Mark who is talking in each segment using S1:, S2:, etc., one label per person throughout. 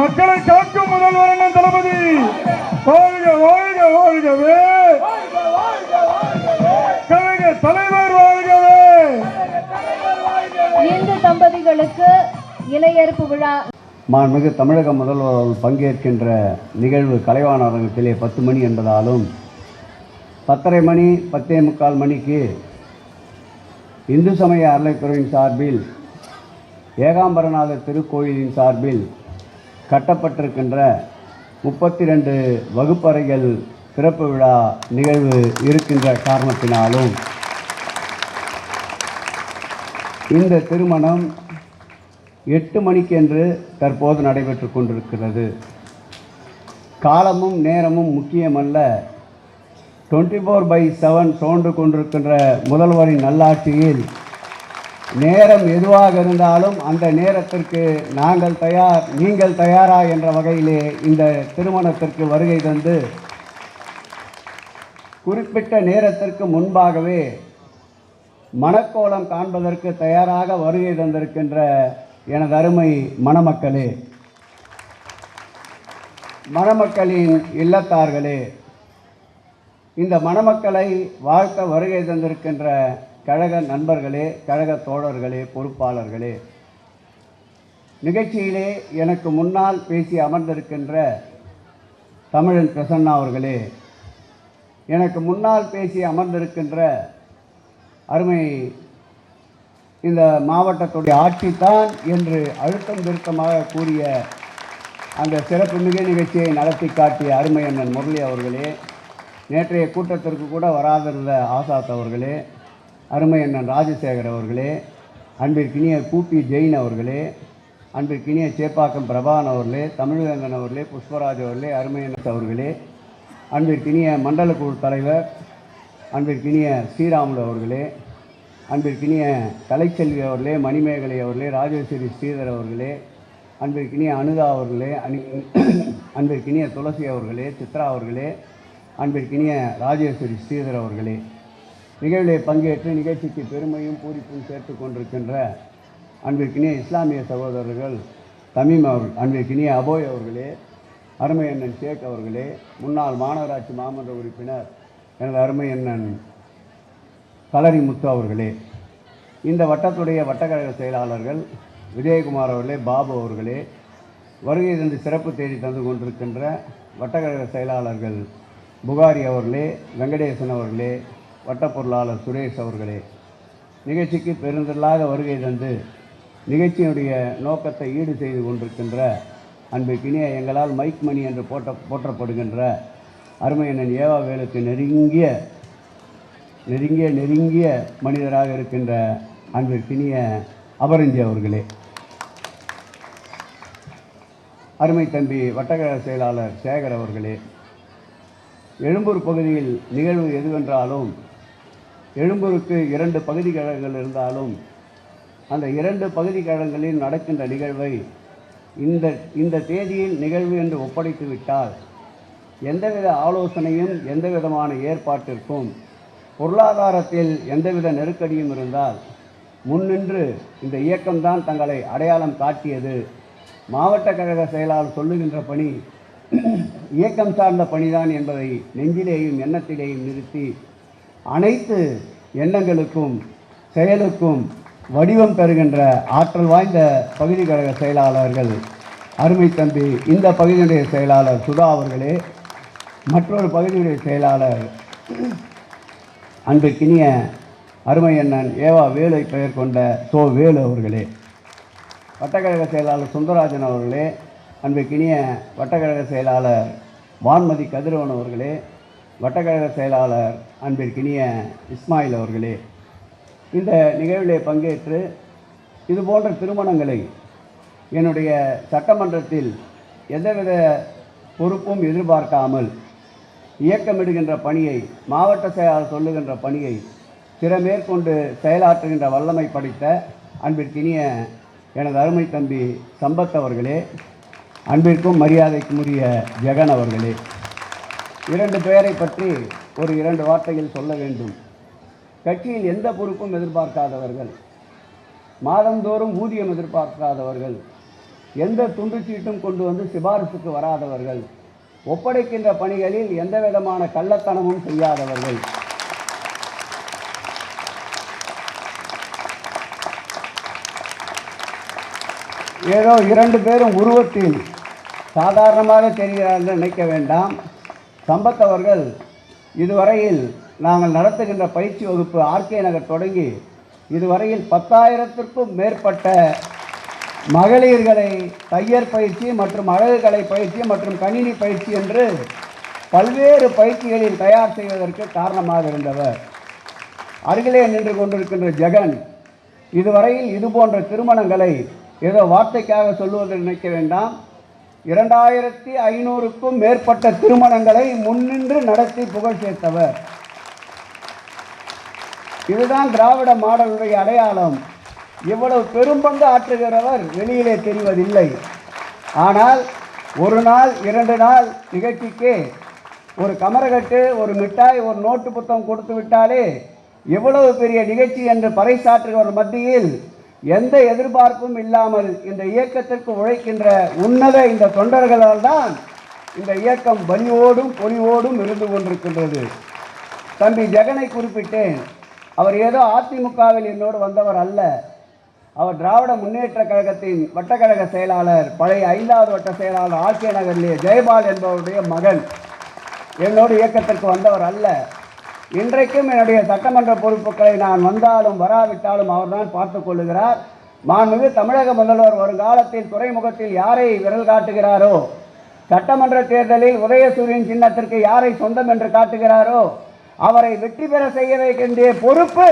S1: மக்களை காக்கும் முதல்வர் அண்ணன் தளபதி. வாழ்க வாழ்க வாழ்கவே. கழக தலைவர் வாழ்கவே.
S2: இந்து தம்பதிகளுக்கு இலையறுப்பு விழா.
S3: மாண்புமிகு தமிழக முதல்வர் அவர்கள் பங்கேற்கின்ற நிகழ்வு கலைவாணர் அரங்கத்திலே பத்து மணி என்பதாலும் பத்தரை மணி பத்தே முக்கால் மணிக்கு இந்து சமய அறநிலைத்துறையின் சார்பில் ஏகாம்பரநாதர் திருக்கோயிலின் சார்பில் கட்டப்பட்டிருக்கின்ற முப்பத்தி ரெண்டு வகுப்பறைகள் திறப்பு விழா நிகழ்வு இருக்கின்ற காரணத்தினாலும் இந்த திருமணம் எட்டு மணிக்கென்று தற்போது நடைபெற்று கொண்டிருக்கிறது. காலமும் நேரமும் முக்கியமல்ல. டுவெண்ட்டி ஃபோர் பை செவன் தோன்று கொண்டிருக்கின்ற முதல்வரின் நல்லாட்சியில் நேரம் எதுவாக இருந்தாலும் அந்த நேரத்திற்கு நாங்கள் தயார் நீங்கள் தயாரா என்ற வகையிலே இந்த திருமணத்திற்கு வருகை தந்து குறிப்பிட்ட நேரத்திற்கு முன்பாகவே மணக்கோலம் காண்பதற்கு தயாராக வருகை தந்திருக்கின்ற எனது அருமை மணமக்களே மணமக்களின் இல்லத்தார்களே இந்த மணமக்களை வாழ்த்த வருகை தந்திருக்கின்ற கழக நண்பர்களே கழக தோழர்களே பொறுப்பாளர்களே. நிகழ்ச்சியிலே எனக்கு முன்னால் பேசி அமர்ந்திருக்கின்ற தமிழன் பிரசன்னா அவர்களே எனக்கு முன்னால் பேசி அமர்ந்திருக்கின்ற அருமை இந்த மாவட்டத்துடைய ஆட்சித்தான் என்று அழுத்தம் திருத்தமாக கூறிய அந்த சிறப்பு மிக நிகழ்ச்சியை நடத்தி காட்டிய அருமை அண்ணன் முரளி அவர்களே நேற்றைய கூட்டத்திற்கு கூட வராதிருந்த ஆசாத் அவர்களே அருமை அண்ணன் ராஜசேகர் அவர்களே அன்பிற்கினிய கூப்பி ஜெயின் அவர்களே அன்பிற்கினிய சேப்பாக்கம் பிரபான் அவர்களே தமிழ்வேந்தன் அவர்களே புஷ்பராஜ் அவர்களே அருமையன் அவர்களே அன்பிற்கினிய மண்டல குழு தலைவர் அன்பிற்கினிய ஸ்ரீராமுலு அவர்களே அன்பிற்கினிய கலைச்செல்வி அவர்களே மணிமேகலை அவர்களே ராஜேஸ்வரி ஸ்ரீதர் அவர்களே அன்பிற்கினிய அனுதா அவர்களே அனி அன்பிற்கினிய துளசி அவர்களே சித்ரா அவர்களே அன்பிற்கினிய ராஜேஸ்வரி ஸ்ரீதர் அவர்களே. நிகழ்வை பங்கேற்று நிகழ்ச்சிக்கு பெருமையும் பூரிப்பும் சேர்த்து கொண்டிருக்கின்ற அன்பிற்கினிய இஸ்லாமிய சகோதரர்கள் தமிம் அவர்கள் அன்பிற்கினிய அபோய் அவர்களே அருமை அண்ணன் ஷேக் அவர்களே முன்னாள் மாநகராட்சி மாமன்ற உறுப்பினர் எனது அருமை அண்ணன் கலரி முத்து அவர்களே இந்த வட்டத்துடைய வட்டக்கழக செயலாளர்கள் விஜயகுமார் அவர்களே பாபு அவர்களே வருகை தந்து சிறப்பு தேடி தந்து கொண்டிருக்கின்ற வட்டக்கழக செயலாளர்கள் புகாரி அவர்களே வெங்கடேசன் அவர்களே வட்ட பொருளாளர் சுரேஷ் அவர்களே நிகழ்ச்சிக்கு பெருந்திரளாக வருகை தந்து நிகழ்ச்சியினுடைய நோக்கத்தை ஈடு செய்து கொண்டிருக்கின்ற அன்பிற்கினிய எங்களால் மைக் மணி என்று போட்ட போற்றப்படுகின்ற அருமையண்ணன் ஏவா வேலுக்கு நெருங்கிய நெருங்கிய நெருங்கிய மனிதராக இருக்கின்ற அன்பிற்கினிய அபரஞ்சி அவர்களே. அருமை தம்பி வட்டக்கழக செயலாளர் சேகர் அவர்களே எழும்பூர் பகுதியில் நிகழ்வு எதுவென்றாலும் எழும்பூருக்கு இரண்டு பகுதி கழகங்கள் இருந்தாலும் அந்த இரண்டு பகுதி கழகங்களில் நடக்கின்ற நிகழ்வை இந்த இந்த தேதியில் நிகழ்வு என்று ஒப்படைத்து விட்டால் எந்தவித ஆலோசனையும் எந்த விதமான ஏற்பாட்டிற்கும் பொருளாதாரத்தில் எந்தவித நெருக்கடியும் இருந்தால் முன்னின்று இந்த இயக்கம்தான் தங்களை அடையாளம் காட்டியது. மாவட்ட கழக செயலாளர் சொல்லுகின்ற பணி இயக்கம் சார்ந்த பணிதான் என்பதை நெஞ்சிலேயும் எண்ணத்திலேயும் நிறுத்தி அனைத்து எண்ணங்களுக்கும் செயலுக்கும் வடிவம் பெறுகின்ற ஆற்றல் வாய்ந்த பகுதி கழக செயலாளர்கள். அருமை தம்பி இந்த பகுதியுடைய செயலாளர் சுதா அவர்களே. மற்றொரு பகுதியுடைய செயலாளர் அன்பிற்கினிய அருமை அண்ணன் ஏவா வேலை பெயர் கொண்ட சோ வேலு அவர்களே. வட்டக்கழக செயலாளர் சுந்தரராஜன் அவர்களே. அன்பிற்கினிய வட்டக்கழக செயலாளர் வான்மதி கதிரவன் அவர்களே. வட்டக்கழக செயலாளர் அன்பிற்கினிய இஸ்மாயில் அவர்களே இந்த நிகழ்விலே பங்கேற்று இது போன்ற திருமணங்களை என்னுடைய சட்டமன்றத்தில் எந்தவித பொறுப்பும் எதிர்பார்க்காமல் இயக்கமிடுகின்ற பணியை மாவட்ட செயலாளர் சொல்லுகின்ற பணியை திறமேற்கொண்டு செயலாற்றுகின்ற வல்லமை படைத்த அன்பிற்கினிய எனது அருமை தம்பி சம்பத் அவர்களே அன்பிற்கும் மரியாதைக்கும் உரிய ஜெகன் அவர்களே. இரண்டு பேரை பற்றி ஒரு இரண்டு வார்த்தைகள் சொல்ல வேண்டும். கட்சியில் எந்த பொறுப்பும் எதிர்பார்க்காதவர்கள். மாதந்தோறும் ஊதியம் எதிர்பார்க்காதவர்கள். எந்த துண்டு சீட்டும் கொண்டு வந்து சிபாரிசுக்கு வராதவர்கள். ஒப்படைக்கின்ற பணிகளில் எந்த விதமான கள்ளத்தனமும் செய்யாதவர்கள். ஏதோ இரண்டு பேரும் உருவத்தில் சாதாரணமாக தெரிகிறார்கள் என்று நினைக்க வேண்டாம். சம்பத் அவர்கள் இதுவரையில் நாங்கள் நடத்துகின்ற பயிற்சி வகுப்பு ஆர்கே நகர் தொடங்கி இதுவரையில் பத்தாயிரத்திற்கும் மேற்பட்ட மகளிர்களை தையர் பயிற்சி மற்றும் அழகுகலை பயிற்சி மற்றும் கணினி பயிற்சி என்று பல்வேறு பயிற்சிகளில் தயார் செய்வதற்கு காரணமாக இருந்தவர். அருகிலே நின்று கொண்டிருக்கின்ற ஜெகன் இதுவரையில் இது போன்ற திருமணங்களை ஏதோ வார்த்தைக்காக சொல்லுவதை நினைக்க வேண்டாம். இரண்டாயிரத்தி ஐநூறுக்கும் மேற்பட்ட திருமணங்களை முன்னின்று நடத்தி புகழ் சேர்த்தவர். இதுதான் திராவிட மாடலுடைய அடையாளம். இவ்வளவு பெரும்பங்கு ஆற்றுகிறவர் வெளியிலே தெரிவதில்லை. ஆனால் ஒரு நாள் இரண்டு நாள் நிகழ்ச்சிக்கு ஒரு கமரகட்டு ஒரு மிட்டாய் ஒரு நோட்டு புத்தகம் கொடுத்து விட்டாலே எவ்வளவு பெரிய நிகழ்ச்சி என்று பறைசாற்றுகிறவர் மத்தியில் எந்த எதிர்பார்ப்பும் இல்லாமல் இந்த இயக்கத்திற்கு உழைக்கின்ற உன்னத இந்த தொண்டர்களால் தான் இந்த இயக்கம் வலியோடும் பொலிவோடும் இருந்து கொண்டிருக்கின்றது. தம்பி ஜெகனை குறிப்பிட்டேன். அவர் ஏதோ அதிமுகவில் என்னோடு வந்தவர் அல்ல. அவர் திராவிட முன்னேற்ற கழகத்தின் வட்டக்கழக செயலாளர் பழைய ஐந்தாவது வட்ட செயலாளர் ஆர்கே நகரிலே ஜெயபால் என்பவருடைய மகன். என்னோடு இயக்கத்திற்கு வந்தவர் அல்ல. இன்றைக்கும் என்னுடைய சட்டமன்ற பொறுப்புகளை நான் வந்தாலும் வராவிட்டாலும் அவர்தான் பார்த்துக் கொள்ளுகிறார். மாண்புமிகு தமிழக முதல்வர் வருங்காலத்தில் துறைமுகத்தில் யாரை விரல் காட்டுகிறாரோ? சட்டமன்ற தேர்தலில் உதயசூரியன் சின்னத்திற்கு யாரை சொந்தம் என்று காட்டுகிறாரோ? அவரை வெற்றி பெற செய்ய வேண்டிய பொறுப்பு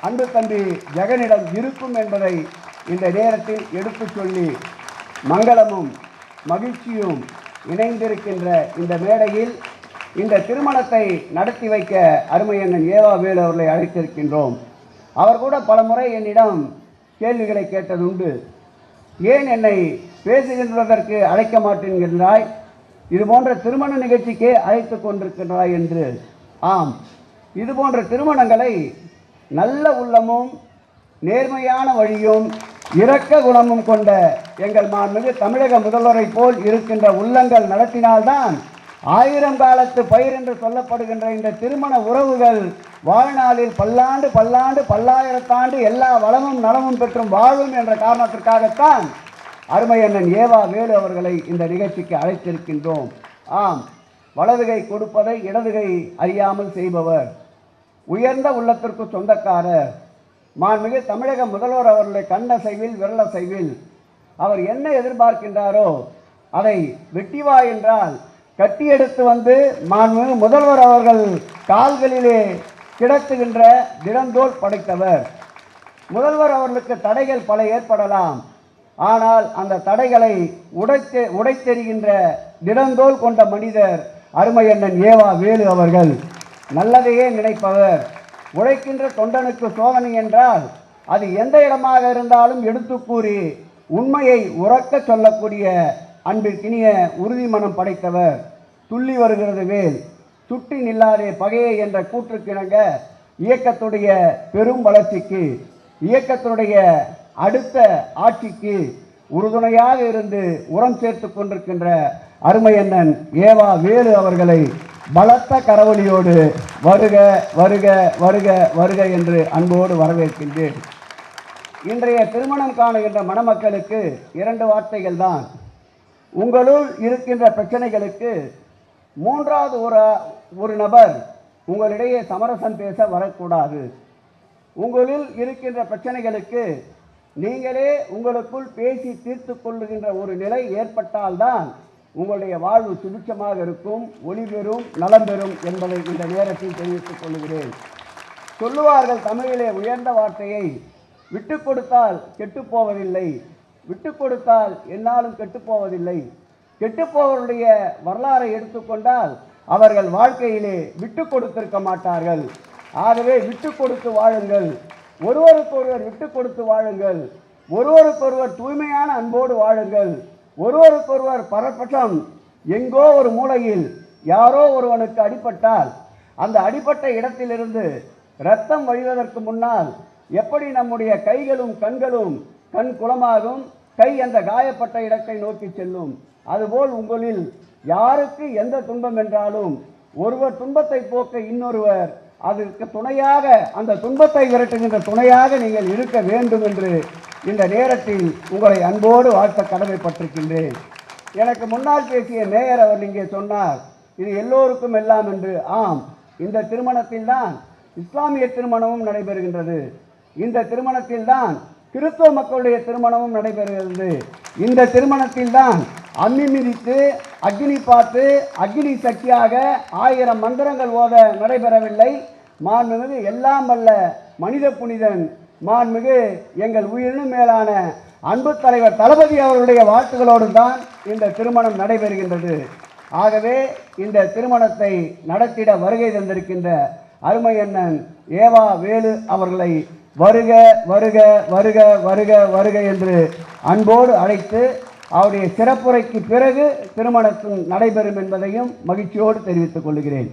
S3: அன்பு தம்பி ஜெகனிடம் இருக்கும் என்பதை இந்த நேரத்தில் எடுத்துச் சொல்லி மங்களமும் மகிழ்ச்சியும் இணைந்திருக்கின்ற இந்த மேடையில் இந்த திருமணத்தை நடத்தி வைக்க அருமையண்ணன் ஏவா வேலு அவர்களை அழைத்திருக்கின்றோம். அவர் கூட பல முறை என்னிடம் கேள்விகளை கேட்டதுண்டு. ஏன் என்னை பேசுகின்றதற்கு அழைக்க மாட்டேன்கின்றாய்? இது போன்ற திருமண நிகழ்ச்சிக்கே அழைத்து கொண்டிருக்கின்றாய் என்று. ஆம். இது போன்ற திருமணங்களை நல்ல உள்ளமும் நேர்மையான வழியும் இரக்க குணமும் கொண்ட எங்கள் மாண்புமிகு தமிழக முதல்வரை போல் இருக்கின்ற உள்ளங்கள் நடத்தினால்தான் ஆயிரம் காலத்து பயிர் என்று சொல்லப்படுகின்ற இந்த திருமண உறவுகள் வாழ்நாளில் பல்லாண்டு பல்லாண்டு பல்லாயிரத்தாண்டு எல்லா வளமும் நலமும் பெற்றும் வாழும் என்ற காரணத்திற்காகத்தான் அருமையண்ணன் ஏவா வேலு அவர்களை இந்த நிகழ்ச்சிக்கு அழைத்திருக்கின்றோம். ஆம் வலதுகை கொடுப்பதை இடதுகை அறியாமல் செய்பவர் உயர்ந்த உள்ளத்திற்கு சொந்தக்காரர் மாண்புமிகு தமிழக முதல்வர் அவர்களுடைய கண்ணசைவில் விரலசைவில் அவர் என்ன எதிர்பார்க்கின்றாரோ அதை வெட்டிவா என்றால் கட்டி எடுத்து வந்து மாண்புமிகு முதல்வர் அவர்கள் கால்களிலே கிடத்துகின்ற திடந்தோல் படைத்தவர். முதல்வர் அவர்களுக்கு தடைகள் பல ஏற்படலாம். ஆனால் அந்த தடைகளை உடைத்து உடைத்தெறிகின்ற திடந்தோல் கொண்ட மனிதர் அருமையண்ணன் ஏவா வேலு அவர்கள். நல்லதையே நினைப்பவர். உழைக்கின்ற தொண்டனுக்கு சோதனை என்றால் அது எந்த இடமாக இருந்தாலும் எடுத்து கூறி உண்மையை உறக்க சொல்லக்கூடிய அன்பிற்கினிய உறுதிமனம் படைத்தவர். துள்ளி வருகிறது வேல் சுட்டி நில்லாதே பகையே என்ற கூற்றுக்கிணங்க இயக்கத்துடைய பெரும் வளர்ச்சிக்கு இயக்கத்துடைய அடுத்த ஆட்சிக்கு உறுதுணையாக இருந்து உரம் சேர்த்து கொண்டிருக்கின்ற அருமையண்ணன் ஏவா வேலு அவர்களை பலத்த கரவொலியோடு வருக வருக வருக வருக என்று அன்போடு வரவேற்கின்றேன். இன்றைய திருமணம் காணுகின்ற மணமக்களுக்கு இரண்டு வார்த்தைகள் தான். உங்களுள் இருக்கின்ற பிரச்சனைகளுக்கு மூன்றாவது ஒரு ஒரு நபர் உங்களிடையே சமரசம் பேச வரக்கூடாது. உங்களில் இருக்கின்ற பிரச்சனைகளுக்கு நீங்களே உங்களுக்குள் பேசி தீர்த்து கொள்ளுகின்ற ஒரு நிலை ஏற்பட்டால்தான் உங்களுடைய வாழ்வு சுபிட்சமாக இருக்கும் ஒளி பெறும் நலம் பெறும் என்பதை இந்த நேரத்தில் தெரிவித்துக் கொள்கிறேன். சொல்லுவார்கள் தமிழிலே உயர்ந்த வார்த்தையை விட்டு கொடுத்தால் கெட்டுப் போவதில்லை விட்டு கொடுத்தால் என்னாலும் கெட்டுப்போவதில்லை கெட்டுப்போவருடைய வரலாறை எடுத்துக்கொண்டால் அவர்கள் வாழ்க்கையிலே விட்டு கொடுத்திருக்க மாட்டார்கள். ஆகவே விட்டு கொடுத்து வாழுங்கள். ஒருவருக்கொருவர் விட்டு கொடுத்து வாழுங்கள். ஒருவருக்கொருவர் தூய்மையான அன்போடு வாழுங்கள். ஒருவருக்கொருவர் பரபட்சம் எங்கோ ஒரு மூலையில் யாரோ ஒருவனுக்கு அடிபட்டால் அந்த அடிபட்ட இடத்திலிருந்து இரத்தம் வழிவதற்கு முன்னால் எப்படி நம்முடைய கைகளும் கண்களும் கண் குளமாகும்? கை அந்த காயப்பட்ட இடத்தை நோக்கி செல்லும். அதுபோல் உங்களில் யாருக்கு எந்த துன்பம் என்றாலும் ஒருவர் துன்பத்தை போக்க இன்னொருவர் அதற்கு துணையாக அந்த துன்பத்தை விரட்டுகின்ற துணையாக நீங்கள் இருக்க வேண்டும் என்று இந்த நேரத்தில் உங்களை அன்போடு வாழ்த்த கடமைப்பட்டிருக்கின்றேன். எனக்கு முன்னால் பேசிய மேயர் அவர் இங்கே சொன்னார் இது எல்லோருக்கும் எல்லாம் என்று. ஆம் இந்த திருமணத்தில் தான் இஸ்லாமிய திருமணமும் நடைபெறுகின்றது. இந்த திருமணத்தில் தான் கிறிஸ்தவ மக்களுடைய திருமணமும் நடைபெறுகிறது. இந்த திருமணத்தில் தான் அம்மி மிதித்து அக்னி பார்த்து அக்னி சக்தியாக ஆயிரம் மந்திரங்கள் ஓத நடைபெறவில்லை. மாண்புமிகு எல்லாம் வல்ல மனித புனிதன். மாண்புமிகு எங்கள் உயிரினும் மேலான அன்பு தலைவர் தளபதி அவர்களுடைய வாழ்த்துக்களோடு தான் இந்த திருமணம் நடைபெறுகின்றது. ஆகவே இந்த திருமணத்தை நடத்திட வருகை தந்திருக்கின்ற அருமை அண்ணன் ஏவா வேலு அவர்களை வருக வருக வருக வருக வருக என்று அன்போடு அழைத்து அவருடைய சிறப்புரைக்கு பிறகு திருமணம் நடைபெறும் என்பதையும் மகிழ்ச்சியோடு தெரிவித்துக் கொள்கிறேன்.